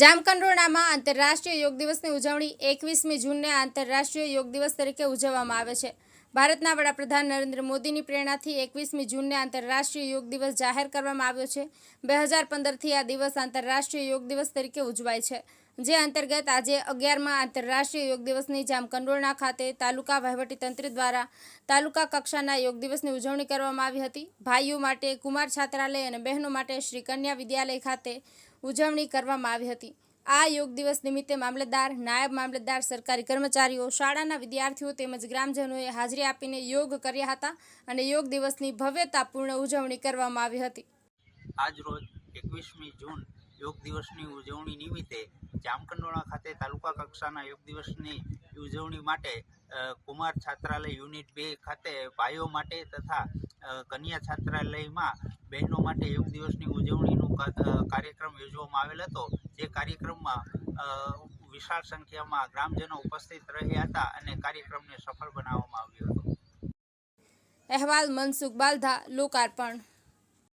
જામકંડોરણામાં આંતરરાષ્ટ્રીય યોગ દિવસની ઉજવણી એકવીસમી જૂનને આંતરરાષ્ટ્રીય યોગ દિવસ તરીકે ઉજવવામાં આવે છે. ભારતના વડાપ્રધાન નરેન્દ્ર મોદીની પ્રેરણાથી એકવીસમી જૂનને આંતરરાષ્ટ્રીય યોગ દિવસ જાહેર કરવામાં આવ્યો છે. બે હજાર પંદરથી આ દિવસ આંતરરાષ્ટ્રીય યોગ દિવસ તરીકે ઉજવાય છે. જે અંતર્ગત આજે અગિયારમાં આંતરરાષ્ટ્રીય યોગ દિવસની જામકંડોળના ખાતે તાલુકા વહીવટીતંત્ર દ્વારા તાલુકા કક્ષાના યોગ દિવસની ઉજવણી કરવામાં આવી હતી. ભાઈઓ માટે કુમાર છાત્રાલય અને બહેનો માટે શ્રી કન્યા વિદ્યાલય ખાતે ઉજવણી કરવામાં આવી હતી. આ યોગ દિવસ નિમિત્તે મામલતદાર નાયબ મામલતદાર સરકારી કર્મચારીઓ શાળાના વિદ્યાર્થીઓ તેમજ ગ્રામજનોએ હાજરી આપીને યોગ કર્યા હતા અને યોગ દિવસની ભવ્યતાપૂર્ણ ઉજવણી કરવામાં આવી હતી. આજ રોજ એકવીસમી જૂન યોગ દિવસની ઉજવણી નિમિત્તે જામકંડોળા ખાતે તાલુકા કક્ષાના યોગ દિવસની ઉજવણી માટે કુમાર છાત્રાલય યુનિટ બે ખાતે ભાઈઓ માટે તથા કન્યા છાત્રાલયમાં બહેનો માટે યોગ દિવસની અ, કાર્યક્રમ યોજવામાં આવેલ હતો. જે કાર્યક્રમમાં વિશાળ સંખ્યામાં ગ્રામજનો ઉપસ્થિત રહ્યા હતા અને કાર્યક્રમને સફળ બનાવવામાં આવ્યો હતો. અહેવાલ મનસુખ બાલધા, લોકાર્પણ.